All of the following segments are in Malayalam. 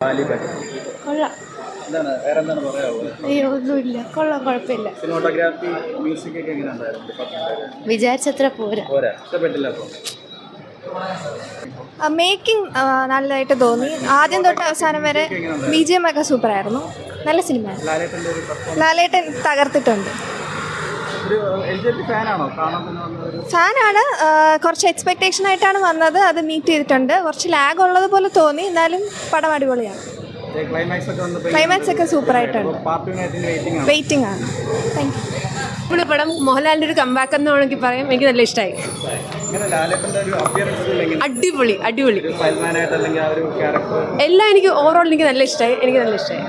കൊള്ളാം. അയ്യോ ഒന്നുമില്ല. കൊള്ളാം കുഴപ്പമില്ല. സിനിമോട്ടോഗ്രാഫി മ്യൂസിക് ഒക്കെ എങ്ങനെ ഉണ്ടായിരുന്നു ഡിപ്പാർട്ട്മെന്റ് വിചാരിച്ചത്ര പോരാ. പോരാ. ഇഷ്ടപ്പെട്ടില്ല അപ്പോൾ മേക്കിംഗ് നല്ലതായിട്ട് തോന്നി. ആദ്യം തൊട്ട് അവസാനം വരെ ബി ജി എം ഒക്കെ സൂപ്പറായിരുന്നു. നല്ല സിനിമ ലാലേട്ടൻ തകർത്തിട്ടുണ്ട്. ഫാനാണോ? കുറച്ച് എക്സ്പെക്ടേഷൻ ആയിട്ടാണ് വന്നത്. അത് മീറ്റ് ചെയ്തിട്ടുണ്ട്. കുറച്ച് ലാഗ് ഉള്ളത് പോലെ തോന്നി. എന്നാലും പടം അടിപൊളിയാണ്. ക്ലൈമാക്സ് ഒക്കെ സൂപ്പർ ആയിട്ടുണ്ട് യുണൈറ്റിന് വെയിറ്റിംഗ് ആണ്. താങ്ക് യു നമ്മുടെ പടം മോഹൻലാലിന്റെ ഒരു കമ്പാക്ക് എന്ന് വേണമെങ്കിൽ പറയാം. എനിക്ക് നല്ല ഇഷ്ടമായി. അടിപൊളി അടിപൊളി. എല്ലാം എനിക്ക് ഓവറോൾ എനിക്ക് നല്ല ഇഷ്ടമായി. എനിക്ക് നല്ല ഇഷ്ടമായി.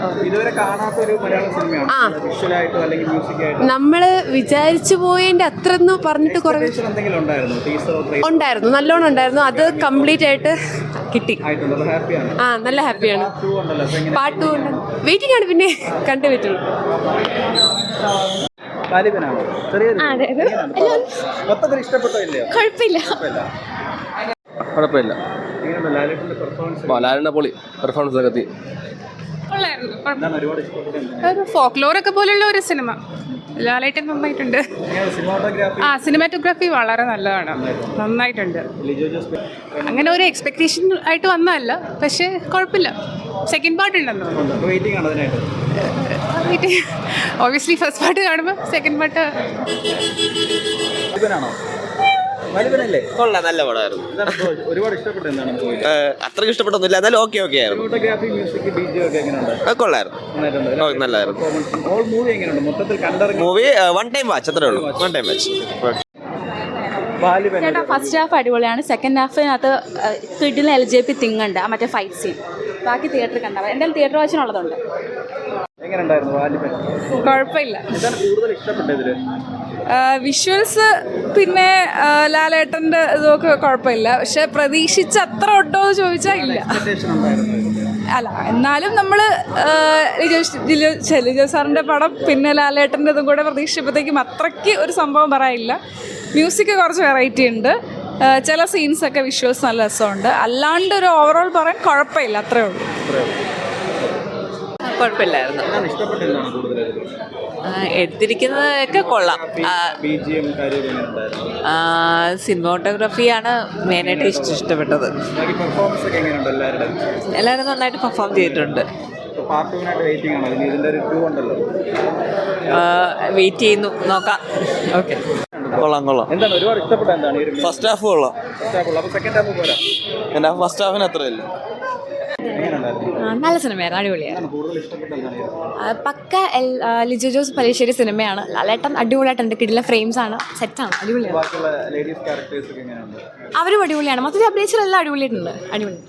നമ്മൾ നമ്മൾ വിചാരിച്ചു പോയതിന്റെ അത്ര ഒന്നും പറഞ്ഞിട്ട് കുറേ ഉണ്ടായിരുന്നു? നല്ലോണം ഉണ്ടായിരുന്നു. അത് കംപ്ലീറ്റ് ആയിട്ട് കിട്ടി. ആ നല്ല ഹാപ്പിയാണ്. പാട്ടും ഉണ്ട്. വെയിറ്റിംഗ് ആണ് പിന്നെ. കണ്ടു പറ്റുള്ളൂ. കുഴപ്പമില്ല. പൊളി. പെർഫോമൻസ് ഒക്കെ എത്തി ഫോക്ക് ലോറൊക്കെ ഇഷ്ടപ്പെട്ടത്? ഒരു ഫോക്ലോറൊക്കെ പോലുള്ള ഒരു സിനിമ. ലാലേട്ടൻ നന്നായിട്ടുണ്ട്. ആ സിനിമാറ്റോഗ്രാഫി വളരെ നല്ലതാണ്. നന്നായിട്ടുണ്ട്. അങ്ങനെ ഒരു എക്സ്പെക്ടേഷൻ ആയിട്ട് വന്നതല്ല പക്ഷേ കുഴപ്പമില്ല. സെക്കൻഡ് പാർട്ട് ഉണ്ടെന്ന് ഓബിയസ്ലി ഫസ്റ്റ് പാർട്ട് കാണുമ്പോൾ സെക്കൻഡ് പാർട്ട് വലിബനാണോ വലിബനല്ലേ കൊള്ളാം നല്ല പടമായിരുന്നു. ഒരുപാട് ഇഷ്ടപ്പെട്ടു എന്താണ് അത്രയ്ക്ക് ഇഷ്ടപ്പെട്ടൊന്നുമില്ല. എന്നാലും ഓക്കെ ഓക്കെ ആയിരുന്നു. മ്യൂസിക് ഒക്കെ എങ്ങനെയുണ്ട്? അത് കൊള്ളായിരുന്നു. നല്ലായിരുന്നു ഓ, നല്ലതായിരുന്നു ഓൾ മൂവി എങ്ങനെയുണ്ട്? മൊത്തത്തിൽ കണ്ടിറങ്ങി മൂവി വൺ ടൈം വാച്ച് അത്രേ ഉള്ളൂ. വൺ ടൈം വാച്ച് ചേട്ടാ ഫസ്റ്റ് ഹാഫ് അടിപൊളിയാണ്. സെക്കൻഡ് ഹാഫിനകത്ത് കിഡിൽ എൽ ജെ പി തിങ്ങുണ്ട്. ഉണ്ട് ആ മറ്റേ ഫൈറ്റ് സീൻ ബാക്കി തിയേറ്റർ കണ്ടാൽ എന്തായാലും തിയേറ്റർ വാച്ചിനുള്ളതുണ്ട് കുഴപ്പമില്ല. വിഷ്വൽസ് പിന്നെ ലാലേട്ടന്റെ ലാലേട്ടന്റെ ഇതൊക്കെ കുഴപ്പമില്ല. പക്ഷെ പ്രതീക്ഷിച്ച അത്ര ഉണ്ടോ എന്ന് ചോദിച്ചാൽ ഇല്ല അല്ല എന്നാലും നമ്മൾ ലിജോ ഛെ, ലിജോ സാറിന്റെ പടം പിന്നെ ലാലേട്ടന്റെ ഇതും കൂടെ പ്രതീക്ഷിച്ചപ്പോഴത്തേക്കും അത്രയ്ക്ക് ഒരു സംഭവം പറയില്ല മ്യൂസിക് കുറച്ച് വെറൈറ്റി ഉണ്ട്. ചില സീൻസൊക്കെ വിഷ്വൽസ് നല്ല രസമുണ്ട്. അല്ലാണ്ട് ഒരു ഓവറോൾ പറയാൻ കുഴപ്പമില്ല അത്രേ ഉള്ളൂ. കുഴപ്പമില്ലായിരുന്നു. എടുത്തിരിക്കുന്നതൊക്കെ കൊള്ളാം. സിനിമോട്ടോഗ്രാഫിയാണ് മെയിനായിട്ട് ഇഷ്ടം ഇഷ്ടപ്പെട്ടത്. എല്ലാവരും നന്നായിട്ട് പെർഫോം ചെയ്തിട്ടുണ്ട്. വെയിറ്റ് ചെയ്യുന്നു. നോക്കാം. ഓക്കെ കൊള്ളാം കൊള്ളാം. എന്താണ് ഒരുപാട് ഇഷ്ടപ്പെട്ട എന്താണ് ഫസ്റ്റ് ഹാഫ് കൊള്ളാം. ഫസ്റ്റ് ഹാഫ് അപ്പോൾ സെക്കൻഡ് ഹാഫ് പോരാ. ഫസ്റ്റ് ഹാഫിന് അത്രയില്ല നല്ല സിനിമയായിരുന്നു അടിപൊളിയായിരുന്നു. പക്ക ലിജു ജോസ് പലേശ്ശേരി സിനിമയാണ്. ലാലേട്ടൻ അടിപൊളിയായിട്ടുണ്ട് കിടില ഫ്രെയിംസ് ആണ്. സെറ്റാണ് അടിപൊളിയാണ്. അവരും അടിപൊളിയാണ്. മൊത്തത്തിൽ അഭിനയിച്ചതെല്ലാം അടിപൊളിയായിട്ടുണ്ട്. അടിപൊളി.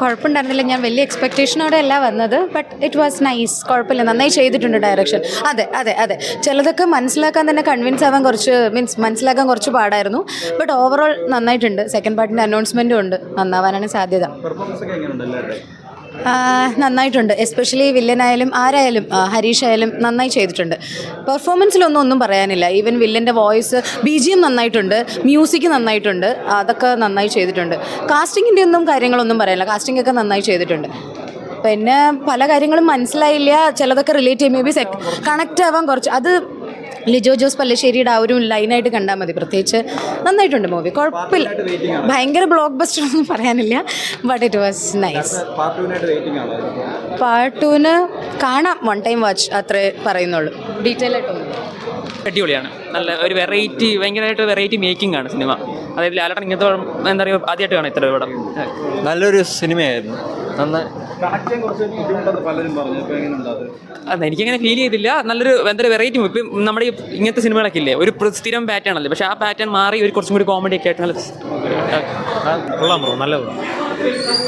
കുഴപ്പമുണ്ടായിരുന്നില്ല. ഞാൻ വലിയ എക്സ്പെക്റ്റേഷനോടെ അല്ല വന്നത് ബട്ട് ഇറ്റ് വാസ് നൈസ് കുഴപ്പമില്ല. നന്നായി ചെയ്തിട്ടുണ്ട് ഡയറക്ഷൻ അതെ അതെ അതെ. ചിലതൊക്കെ മനസ്സിലാക്കാൻ തന്നെ കൺവിൻസ് ആവാൻ കുറച്ച് മീൻസ് മനസ്സിലാക്കാൻ കുറച്ച് പാടായിരുന്നു. ബട്ട് ഓവറോൾ നന്നായിട്ടുണ്ട്. സെക്കൻഡ് പാർട്ടിന്റെ അനൗൺസ്മെന്റും ഉണ്ട്. നന്നാവാനാണ് സാധ്യത. നന്നായിട്ടുണ്ട്. എസ്പെഷ്യലി വില്ലനായാലും ആരായാലും ഹരീഷ് ആയാലും നന്നായി ചെയ്തിട്ടുണ്ട്. പെർഫോമൻസിലൊന്നും ഒന്നും പറയാനില്ല. ഈവൻ വില്ലന്റെ വോയിസ് ബി ജി എം നന്നായിട്ടുണ്ട്. മ്യൂസിക് നന്നായിട്ടുണ്ട്. അതൊക്കെ നന്നായി ചെയ്തിട്ടുണ്ട്. കാസ്റ്റിങ്ങിന്റെ ഒന്നും കാര്യങ്ങളൊന്നും പറയാനില്ല. കാസ്റ്റിംഗ് ഒക്കെ നന്നായി ചെയ്തിട്ടുണ്ട്. പിന്നെ പല കാര്യങ്ങളും മനസ്സിലായില്ല. ചിലതൊക്കെ റിലേറ്റ് ചെയ്യും. മേ ബി കണക്റ്റ് ആവാൻ കുറച്ച് അത് ലിജോ ജോസ് പല്ലശ്ശേരിയുടെ ആ ഒരു ലൈനായിട്ട് കണ്ടാൽ മതി. പ്രത്യേകിച്ച് നന്നായിട്ടുണ്ട് മൂവി കുഴപ്പമില്ല. ഭയങ്കര ബ്ലോക്ക് ബസ്റ്റർ ഒന്നും പറയാനില്ല but it was nice part ടൂന് ടുവിന് കാണാം. വൺ ടൈം വാച്ച് അത്രേ പറയുന്നുള്ളൂ. ഡീറ്റെയിൽ ആയിട്ടൊന്നും അടിപൊളിയാണ്. നല്ല ഒരു വെറൈറ്റി ഭയങ്കരമായിട്ട് വെറൈറ്റി മേക്കിംഗ് ആണ് സിനിമ. അതായത് ലാലട്ടൻ ഇങ്ങനത്തെ എന്താ പറയുക ആദ്യമായിട്ട് കാണാം ഇത്ര പടം. നല്ലൊരു സിനിമയായിരുന്നു. നന്നായി അത് എനിക്കങ്ങനെ ഫീൽ ചെയ്തില്ല. നല്ലൊരു എന്തൊരു വെറൈറ്റി ഇപ്പം നമ്മുടെ ഈ ഇങ്ങനത്തെ സിനിമകളൊക്കെ ഇല്ലേ? ഒരു സ്ഥിരം പാറ്റേൺ അല്ലേ? പക്ഷെ ആ പാറ്റേൺ മാറി ഒരു കുറച്ചും കൂടി കോമഡി ഒക്കെ ആയിട്ട് നല്ല കൊള്ളാം ബ്രോ നല്ല